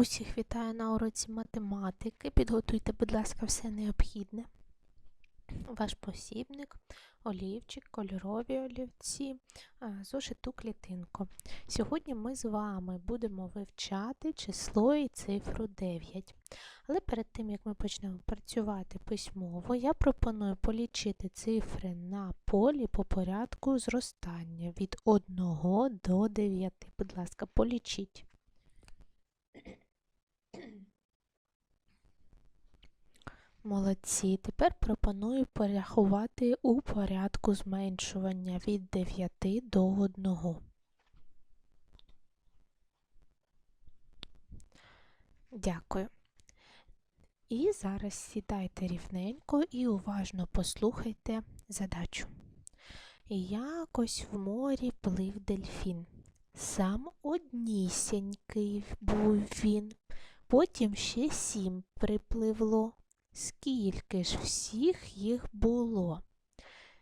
Усіх вітаю на уроці математики. Підготуйте, будь ласка, все необхідне. Ваш посібник, олівчик, кольорові олівці, зошиту клітинку. Сьогодні ми з вами будемо вивчати число і цифру 9. Але перед тим, як ми почнемо працювати письмово, я пропоную полічити цифри на полі по порядку зростання від 1 до 9. Будь ласка, полічіть. Молодці. Тепер пропоную порахувати у порядку зменшування від 9 до 1. Дякую. І зараз сідайте рівненько і уважно послухайте задачу. Якось в морі плив дельфін. Сам однісінький був він, потім ще сім припливло. Скільки ж всіх їх було?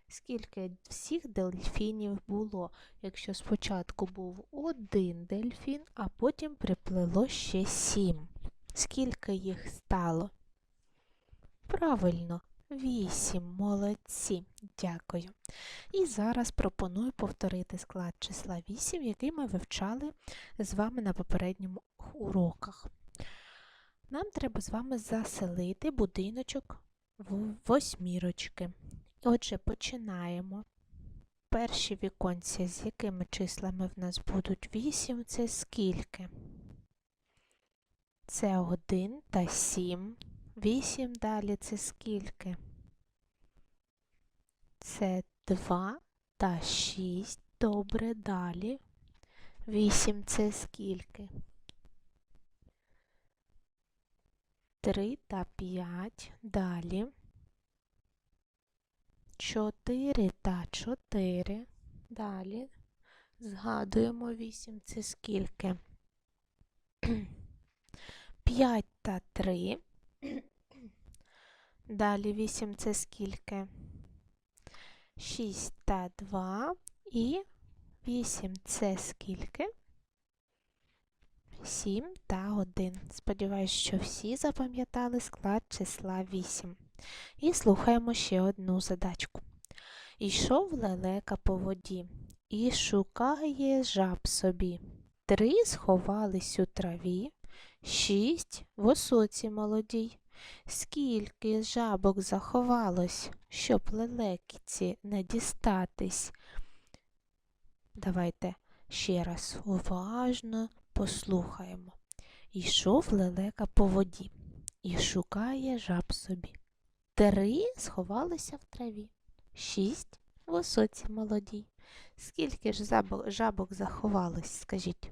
Скільки всіх дельфінів було, якщо спочатку був один дельфін, а потім приплило ще сім? Скільки їх стало? Правильно, вісім. Молодці. Дякую. І зараз пропоную повторити склад числа 8, який ми вивчали з вами на попередніх уроках. Нам треба з вами заселити будиночок в восьмірочки. Отже, починаємо. Перші віконці, з якими числами в нас будуть 8, це скільки? Це 1 та 7. 8 далі це скільки? Це 2 та 6. Добре, далі. 8 це скільки? 3 та 5. Далі. 4 та 4. Далі. Згадуємо 8 це скільки? 5 та 3. Далі 8 це скільки? 6 та 2 і 8 це скільки? 7 та 1. Сподіваюсь, що всі запам'ятали склад числа 8. І слухаємо ще одну задачку. Ішов лелека по воді і шукає жаб собі. Три сховались у траві, шість в осоці молодій. Скільки жабок заховалось, щоб лелекіці не дістатись? Давайте ще раз уважно послухаємо. Ішов лелека по воді і шукає жаб собі. Три сховалися в траві, шість в осоці молодій. Скільки ж жабок заховалось, скажіть?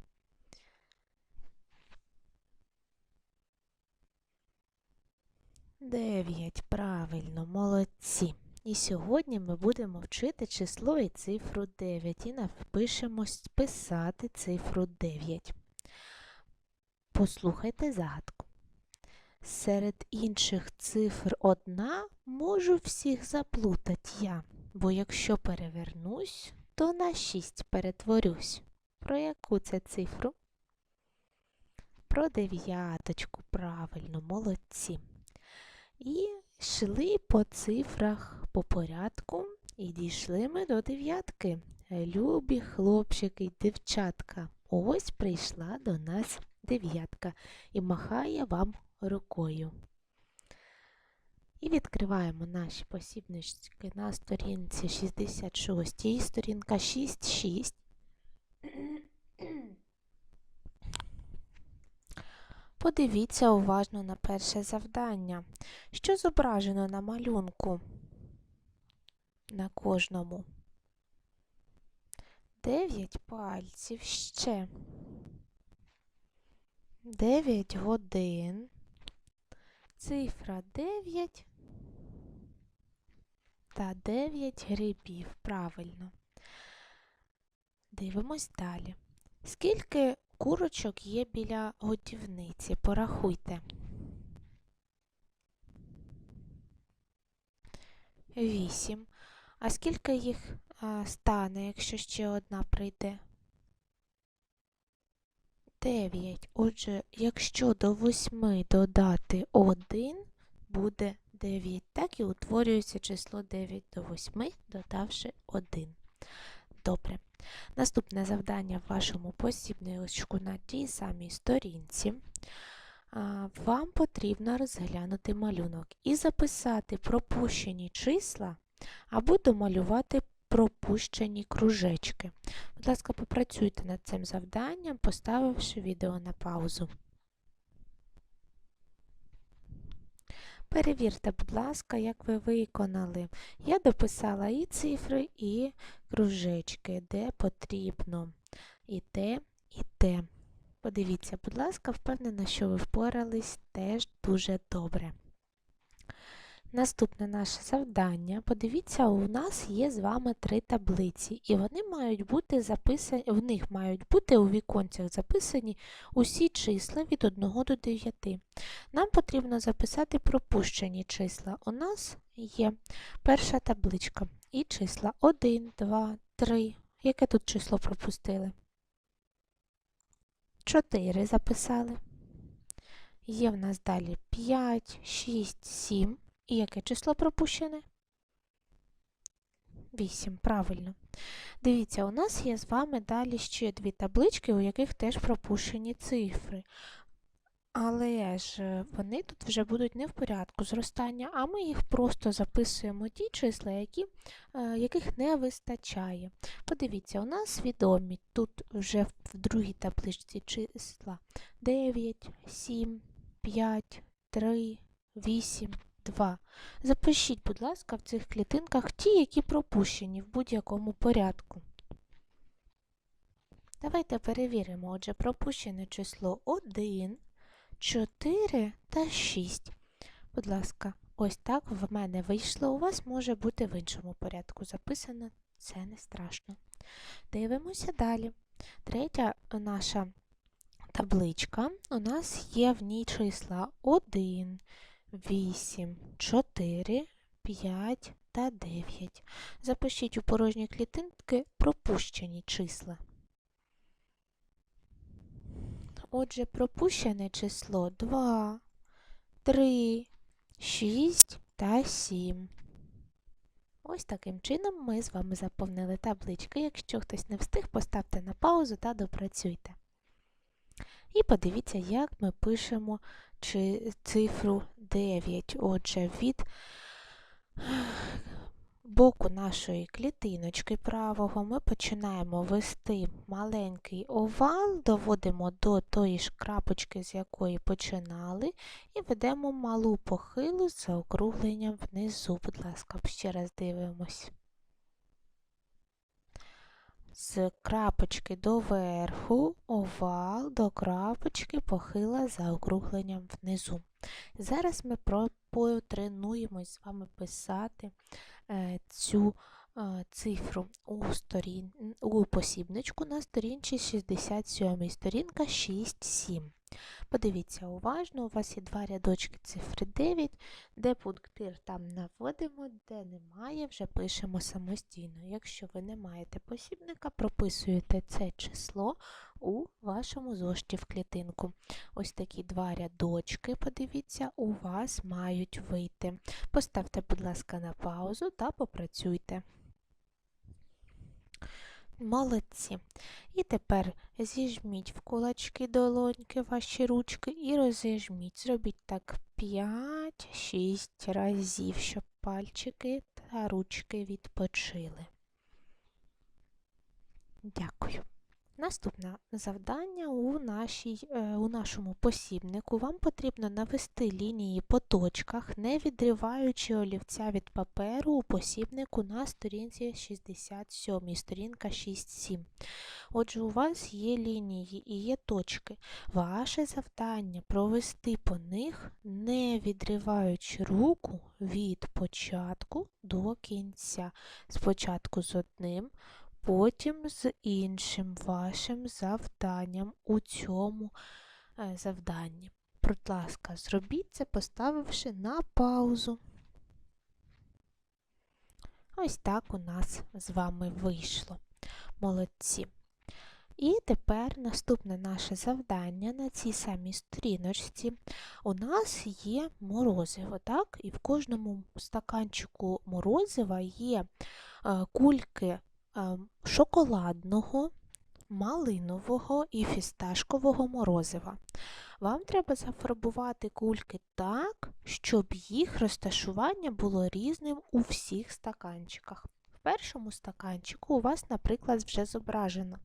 Дев'ять, правильно, молодці. І сьогодні ми будемо вчити число і цифру 9 і напишемо писати цифру 9. Послухайте загадку. Серед інших цифр одна можу всіх заплутати я, бо якщо перевернусь, то на 6 перетворюсь. Про яку це цифру? Про дев'яточку, правильно, молодці. І йшли по цифрах по порядку і дійшли ми до дев'ятки. Любі хлопчики й дівчатка. Ось прийшла до нас дев'ятка і махає вам рукою. І відкриваємо наші посібнички на сторінці 66, і сторінка 6.6. Подивіться уважно на перше завдання. Що зображено на малюнку? На кожному. Дев'ять пальців ще. Дев'ять годин. Цифра 9 та 9 грибів. Правильно. Дивимось далі. Скільки курочок є біля годівниці? Порахуйте. Вісім. А скільки їх стане, якщо ще одна прийде? 9. Отже, якщо до 8 додати 1, буде 9. Так і утворюється число 9 до 8, додавши 1. Добре. Наступне завдання в вашому посібничку на тій самій сторінці. Вам потрібно розглянути малюнок і записати пропущені числа або домалювати пропущені кружечки. Будь ласка, попрацюйте над цим завданням, поставивши відео на паузу. Перевірте, будь ласка, як ви виконали. Я дописала і цифри, і кружечки, де потрібно. І те, і те. Подивіться, будь ласка, впевнена, що ви впорались теж дуже добре. Наступне наше завдання. Подивіться, у нас є з вами три таблиці, і вони мають бути записані, в них мають бути у віконцях записані усі числа від 1 до 9. Нам потрібно записати пропущені числа. У нас є перша табличка і числа 1, 2, 3. Яке тут число пропустили? 4 записали. Є в нас далі 5, 6, 7. І яке число пропущене? 8, правильно. Дивіться, у нас є з вами далі ще дві таблички, у яких теж пропущені цифри. Але ж е, вони тут вже будуть не в порядку зростання, а ми їх просто записуємо ті числа, які, е, яких не вистачає. Подивіться, у нас відомі тут вже в другій табличці числа 9, 7, 5, 3, 8, 2. Запишіть, будь ласка, в цих клітинках ті, які пропущені в будь-якому порядку. Давайте перевіримо. Отже, пропущене число 1, 4 та 6. Будь ласка, ось так в мене вийшло. У вас може бути в іншому порядку записано, це не страшно. Дивимося далі. Третя наша табличка. У нас є в ній числа 1, 8, 4, 5 та 9. Запишіть у порожні клітинки пропущені числа. Отже, пропущене число 2, 3, 6 та 7. Ось таким чином ми з вами заповнили таблички. Якщо хтось не встиг, поставте на паузу та допрацюйте. І подивіться, як ми пишемо цифру 9. Отже, від боку нашої клітиночки правого ми починаємо вести маленький овал, доводимо до тої ж крапочки, з якої починали, і ведемо малу похилу з заокругленням внизу. Будь ласка, ще раз дивимось. З крапочки до верху, овал до крапочки похила за округленням внизу. Зараз ми потренуємось з вами писати е, цю е, цифру у сторін, у посібничку на сторінці 67, сторінка 6-7. Подивіться уважно, у вас є два рядочки цифри 9, де пунктир там наводимо, де немає, вже пишемо самостійно. Якщо ви не маєте посібника, прописуєте це число у вашому зошиті в клітинку. Ось такі два рядочки, подивіться, у вас мають вийти. Поставте, будь ласка, на паузу та попрацюйте. Молодці. І тепер зіжміть в кулачки долоньки ваші ручки і розіжміть. Зробіть так 5-6 разів, щоб пальчики та ручки відпочили. Дякую. Наступне завдання у, нашій, е, у нашому посібнику. Вам потрібно навести лінії по точках, не відриваючи олівця від паперу у посібнику на сторінці 67, сторінка 6-7. Отже, у вас є лінії і є точки. Ваше завдання провести по них, не відриваючи руку від початку до кінця. Спочатку з одним потім з іншим вашим завданням у цьому е, завданні. Будь ласка, зробіть це, поставивши на паузу. Ось так у нас з вами вийшло. Молодці. І тепер наступне наше завдання на цій самій сторіночці. У нас є морозиво, так? І в кожному стаканчику морозива є е, кульки шоколадного, малинового і фісташкового морозива. Вам треба зафарбувати кульки так, щоб їх розташування було різним у всіх стаканчиках. В першому стаканчику у вас, наприклад, вже зображено.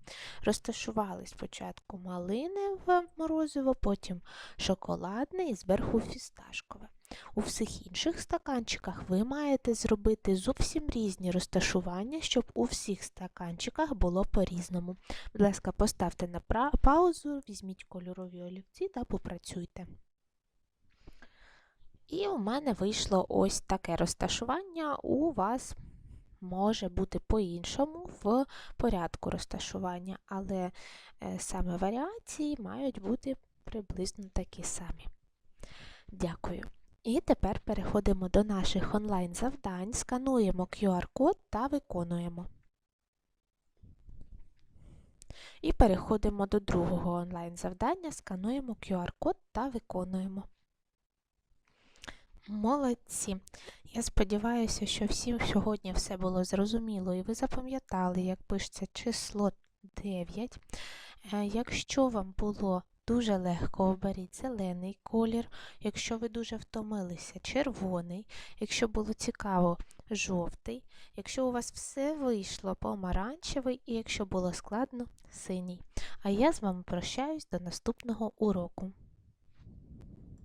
Розташували спочатку малинове морозиво, потім шоколадне і зверху фісташкове. У всіх інших стаканчиках ви маєте зробити зовсім різні розташування, щоб у всіх стаканчиках було по-різному. Будь ласка, поставте на паузу, візьміть кольорові олівці та попрацюйте. І у мене вийшло ось таке розташування. У вас може бути по-іншому в порядку розташування, але е, саме варіації мають бути приблизно такі самі. Дякую. І тепер переходимо до наших онлайн-завдань, скануємо QR-код та виконуємо. І переходимо до другого онлайн-завдання, скануємо QR-код та виконуємо. Молодці! Я сподіваюся, що всім сьогодні все було зрозуміло і ви запам'ятали, як пишеться число 9. Е, Якщо вам було дуже легко, оберіть зелений колір. Якщо ви дуже втомилися, червоний. Якщо було цікаво, жовтий. Якщо у вас все вийшло, помаранчевий, і якщо було складно, синій. А я з вами прощаюсь до наступного уроку.